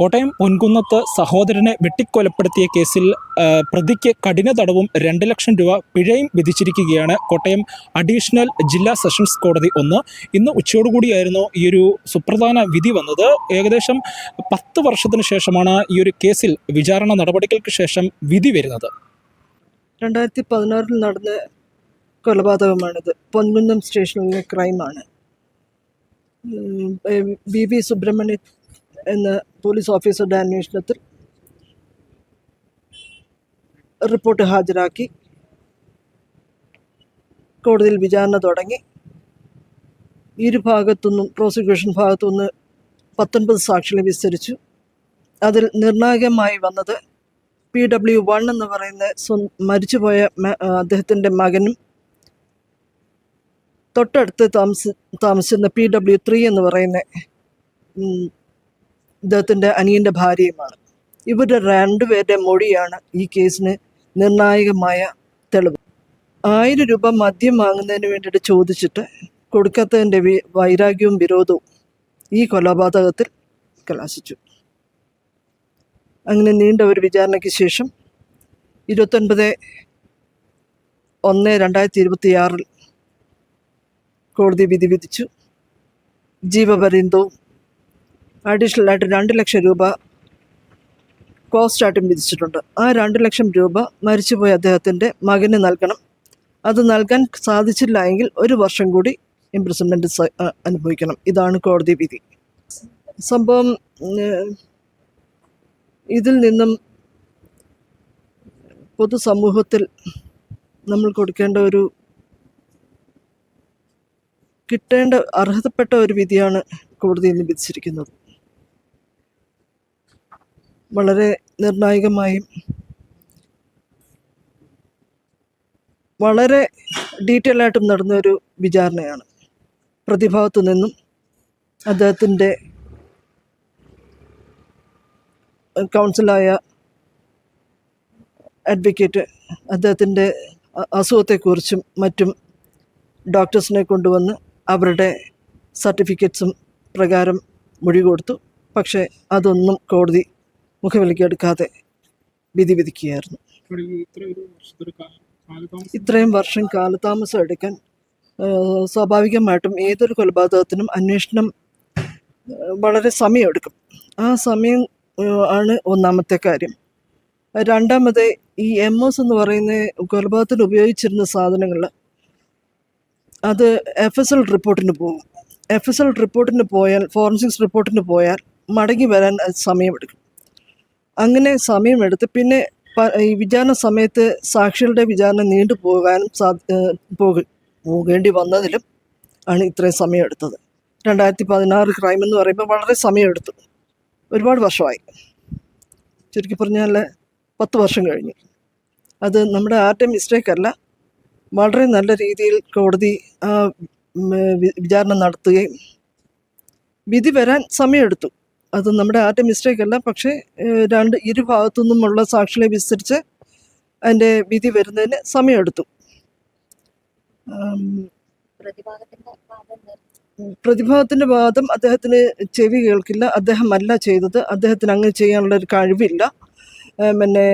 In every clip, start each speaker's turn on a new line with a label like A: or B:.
A: കോട്ടയം പൊൻകുന്നത്ത് സഹോദരനെ വെട്ടിക്കൊലപ്പെടുത്തിയ കേസിൽ പ്രതിക്ക് കഠിന തടവും രണ്ട് ലക്ഷം രൂപ പിഴയും വിധിച്ചിരിക്കുകയാണ് കോട്ടയം അഡീഷണൽ ജില്ലാ സെഷൻസ് കോടതി ഒന്ന്. ഇന്ന് ഉച്ചയോടുകൂടിയായിരുന്നു ഈ ഒരു സുപ്രധാന വിധി വന്നത്. ഏകദേശം പത്ത് വർഷത്തിന് ശേഷമാണ് ഈ ഒരു കേസിൽ വിചാരണ നടപടികൾക്ക് ശേഷം വിധി വരുന്നത്.
B: രണ്ടായിരത്തി പതിനാറിൽ നടന്ന കൊലപാതകമാണിത്. പൊൻകുന്നം സ്റ്റേഷനിലെ ക്രൈമാണ്. ബി ബി സുബ്രഹ്മണ്യൻ എന്ന പോലീസ് ഓഫീസറുടെ അന്വേഷണത്തിൽ റിപ്പോർട്ട് ഹാജരാക്കി. കോടതിയിൽ വിചാരണ തുടങ്ങി. ഇരു ഭാഗത്തുനിന്നും പ്രോസിക്യൂഷൻ ഭാഗത്തുനിന്ന് പത്തൊൻപത് സാക്ഷികളെ വിസ്തരിച്ചു. അതിൽ നിർണായകമായി വന്നത് പി ഡബ്ല്യു വൺ എന്ന് പറയുന്ന സ്വ- മരിച്ചുപോയ അദ്ദേഹത്തിന്റെ മകനും തൊട്ടടുത്ത് താമസി താമസിച്ചിരുന്ന പി ഡബ്ല്യു ത്രീ എന്ന് പറയുന്ന ഇദ്ദേഹത്തിന്റെ അനിയന്റെ ഭാര്യയുമാണ്. ഇവരുടെ രണ്ടുപേരുടെ മൊഴിയാണ് ഈ കേസിന് നിർണായകമായ തെളിവ്. ആയിരം രൂപ മദ്യം വാങ്ങുന്നതിന് വേണ്ടിയിട്ട് ചോദിച്ചിട്ട് കൊടുക്കാത്തതിന്റെ വൈരാഗ്യവും വിരോധവും ഈ കൊലപാതകത്തിൽ കലാശിച്ചു. അങ്ങനെ നീണ്ട ഒരു വിചാരണയ്ക്ക് ശേഷം ഇരുപത്തൊൻപത് ഒന്ന് രണ്ടായിരത്തി ഇരുപത്തിയാറിൽ കോടതി വിധി വിധിച്ചു. ജീവപര്യന്തവും അഡീഷണലായിട്ട് രണ്ട് ലക്ഷം രൂപ കോസ്റ്റായിട്ടും വിധിച്ചിട്ടുണ്ട്. ആ രണ്ട് ലക്ഷം രൂപ മരിച്ചുപോയ അദ്ദേഹത്തിന്റെ മകന് നൽകണം. അത് നൽകാൻ സാധിച്ചില്ല എങ്കിൽ ഒരു വർഷം കൂടി ഇംപ്രിസൺമെന്റ് അനുഭവിക്കണം. ഇതാണ് കോടതി വിധി. സംഭവം ഇതിൽ നിന്നും പൊതുസമൂഹത്തിൽ നമ്മൾ കൊടുക്കേണ്ട ഒരു കിട്ടേണ്ട അർഹതപ്പെട്ട ഒരു വിധിയാണ് കോടതി ഇന്ന് വിധിച്ചിരിക്കുന്നത്. വളരെ നിർണായകമായും വളരെ ഡീറ്റെയിൽ ആയിട്ടും നടന്ന ഒരു വിചാരണയാണ്. പ്രതിഭാഗത്തു നിന്നും അദ്ദേഹത്തിന്റെ കൗൺസിലായ അഡ്വക്കേറ്റ് അദ്ദേഹത്തിന്റെ അസുഖത്തെക്കുറിച്ചും മറ്റും ഡോക്ടേഴ്സിനെ കൊണ്ടുവന്ന് അവരുടെ സർട്ടിഫിക്കറ്റ്സും പ്രകാരം മൊഴി കൊടുത്തു. പക്ഷേ അതൊന്നും കോടതി മുഖവിലക്കെടുക്കാതെ വിധി വിധിക്കുകയായിരുന്നു. ഇത്രയും വർഷം കാലതാമസം എടുക്കാൻ സ്വാഭാവികമായിട്ടും ഏതൊരു കൊലപാതകത്തിനും അന്വേഷണം വളരെ സമയമെടുക്കും. ആ സമയം ആണ് ഒന്നാമത്തെ കാര്യം. രണ്ടാമത് ഈ എം എസ് എന്ന് പറയുന്ന കൊലപാതകത്തിന് ഉപയോഗിച്ചിരുന്ന സാധനങ്ങൾ അത് എഫ് എസ് എൽ റിപ്പോർട്ടിന് പോകും. എഫ് എസ് എൽ റിപ്പോർട്ടിന് പോയാൽ ഫോറൻസിക്സ് റിപ്പോർട്ടിന് പോയാൽ മടങ്ങി വരാൻ സമയമെടുക്കും. അങ്ങനെ സമയമെടുത്ത് പിന്നെ ഈ വിചാരണ സമയത്ത് സാക്ഷികളുടെ വിചാരണ നീണ്ടു പോകാനും സാധ്യ പോകേണ്ടി വന്നതിലും ആണ് ഇത്രയും സമയമെടുത്തത്. രണ്ടായിരത്തി പതിനാറ് ക്രൈം എന്ന് പറയുമ്പോൾ വളരെ സമയമെടുത്തു. ഒരുപാട് വർഷമായി. ചുരുക്കി പറഞ്ഞാൽ പത്ത് വർഷം കഴിഞ്ഞു. അത് നമ്മുടെ ആരുടെ മിസ്റ്റേക്ക് അല്ല. വളരെ നല്ല രീതിയിൽ കോടതി വിചാരണ നടത്തുകയും വിധി വരാൻ സമയമെടുത്തു. അത് നമ്മുടെ ആറ്റ മിസ്റ്റേക്ക് അല്ല. പക്ഷേ രണ്ട് ഇരുഭാഗത്തു നിന്നുമുള്ള സാക്ഷികളെ വിസ്തരിച്ച് അതിന്റെ വിധി വരുന്നതിന് സമയമെടുത്തു.
C: പ്രതിഭാഗത്തിന്റെ
B: പ്രതിഭാഗത്തിന്റെ വാദം അദ്ദേഹത്തിന് ചെവി കേൾക്കില്ല. അദ്ദേഹമല്ല ചെയ്തത്. അദ്ദേഹത്തിന് അങ്ങനെ ചെയ്യാനുള്ള ഒരു കഴിവില്ല. പിന്നെ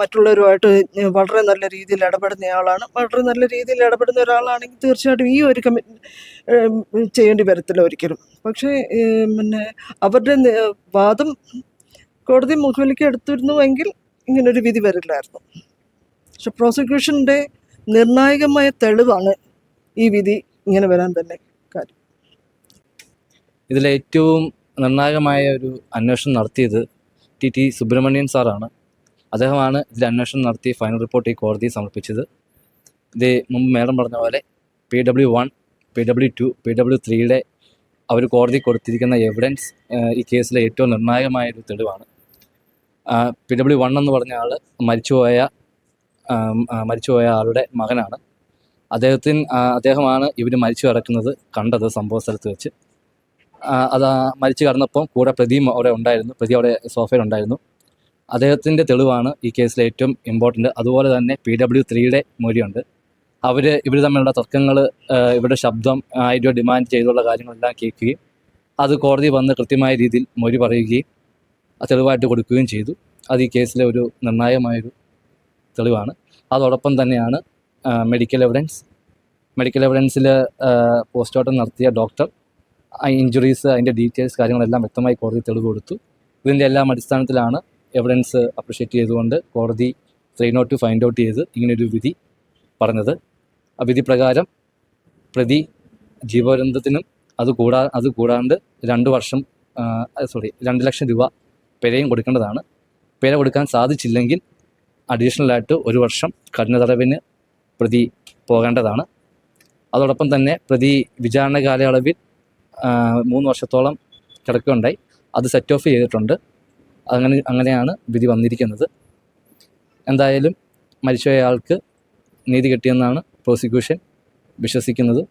B: മറ്റുള്ളവരുമായിട്ട് വളരെ നല്ല രീതിയിൽ ഇടപെടുന്ന ആളാണ്. വളരെ നല്ല രീതിയിൽ ഇടപെടുന്ന ഒരാളാണെങ്കിൽ തീർച്ചയായിട്ടും ഈ ഒരു കമ്മി ചെയ്യേണ്ടി വരത്തില്ല ഒരിക്കലും. പക്ഷേ പിന്നെ അവരുടെ വാദം കോടതി മുഖവിലേക്ക് എടുത്തിരുന്നുവെങ്കിൽ ഇങ്ങനൊരു വിധി വരില്ലായിരുന്നു. പക്ഷെ പ്രോസിക്യൂഷന്റെ നിർണായകമായ തെളിവാണ് ഈ വിധി ഇങ്ങനെ വരാൻ തന്നെ കാര്യം.
D: ഇതിലേറ്റവും നിർണായകമായ ഒരു അന്വേഷണം നടത്തിയത് ടി ടി സുബ്രഹ്മണ്യൻ സാറാണ്. അദ്ദേഹമാണ് ഇതിൽ അന്വേഷണം നടത്തി ഫൈനൽ റിപ്പോർട്ട് ഈ കോടതിയിൽ സമർപ്പിച്ചത്. ഇത് മുമ്പ് മേഡം പറഞ്ഞ പോലെ P W one P W two P W ത്രീയുടെ അവർ കോടതി കൊടുത്തിരിക്കുന്ന എവിഡൻസ് ഈ കേസിലെ ഏറ്റവും നിർണായകമായ ഒരു തെളിവാണ്. പി ഡബ്ല്യു വൺ എന്ന് പറഞ്ഞ ആൾ മരിച്ചുപോയ മരിച്ചുപോയ ആളുടെ മകനാണ്. അദ്ദേഹത്തിന് അദ്ദേഹമാണ് ഇവർ മരിച്ചു കിടക്കുന്നത് കണ്ടത് സംഭവ സ്ഥലത്ത് വെച്ച്. അത് മരിച്ചു കടന്നപ്പം കൂടെ പ്രതിയും അവിടെ ഉണ്ടായിരുന്നു പ്രതി അവിടെ സോഫയിൽ ഉണ്ടായിരുന്നു. അദ്ദേഹത്തിന്റെ തെളിവാണ് ഈ കേസിൽ ഏറ്റവും ഇമ്പോർട്ടന്റ് അതുപോലെ തന്നെ പി ഡബ്ല്യു ത്രീയുടെ മൊഴിയുണ്ട്. അവർ ഇവർ തമ്മിലുള്ള തർക്കങ്ങൾ ഇവരുടെ ശബ്ദം ആയിട്ട് ഡിമാൻഡ് ചെയ്തുള്ള കാര്യങ്ങളെല്ലാം കേൾക്കുകയും അത് കോടതി വന്ന് കൃത്യമായ രീതിയിൽ മൊഴി പറയുകയും തെളിവായിട്ട് കൊടുക്കുകയും ചെയ്തു. അത് ഈ കേസിലെ ഒരു നിർണായകമായൊരു തെളിവാണ്. അതോടൊപ്പം തന്നെയാണ് മെഡിക്കൽ എവിഡൻസ് മെഡിക്കൽ എവിഡൻസിൽ പോസ്റ്റ്മോർട്ടം നടത്തിയ ഡോക്ടർ ഇഞ്ചുറീസ് അതിന്റെ ഡീറ്റെയിൽസ് കാര്യങ്ങളെല്ലാം വ്യക്തമായി കോടതി തെളിവ് കൊടുത്തു. ഇതിന്റെ എല്ലാം അടിസ്ഥാനത്തിലാണ് എവിഡൻസ് അപ്രിഷ്യേറ്റ് ചെയ്തുകൊണ്ട് കോടതി three not to find out ചെയ്ത് ഇങ്ങനൊരു വിധി പറഞ്ഞത്. ആ വിധി പ്രകാരം പ്രതി ജീവപര്യന്തത്തിനും അത് കൂടാ അത് കൂടാണ്ട് രണ്ട് വർഷം സോറി രണ്ട് ലക്ഷം രൂപ പിഴയും കൊടുക്കേണ്ടതാണ്. പിഴ കൊടുക്കാൻ സാധിച്ചില്ലെങ്കിൽ അഡീഷണലായിട്ട് ഒരു വർഷം കഠിന തടവിന് പ്രതി പോകേണ്ടതാണ്. അതോടൊപ്പം തന്നെ പ്രതി വിചാരണ കാലയളവിൽ മൂന്ന് വർഷത്തോളം കിടക്കുകയുണ്ടായി അത് സെറ്റ് ഓഫ് ചെയ്തിട്ടുണ്ട്. അങ്ങനെ അങ്ങനെയാണ് വിധി വന്നിരിക്കുന്നത്. എന്തായാലും മരിച്ചയാൾക്ക് നീതി കിട്ടിയെന്നാണ് പ്രോസിക്യൂഷൻ വിശ്വസിക്കുന്നത്.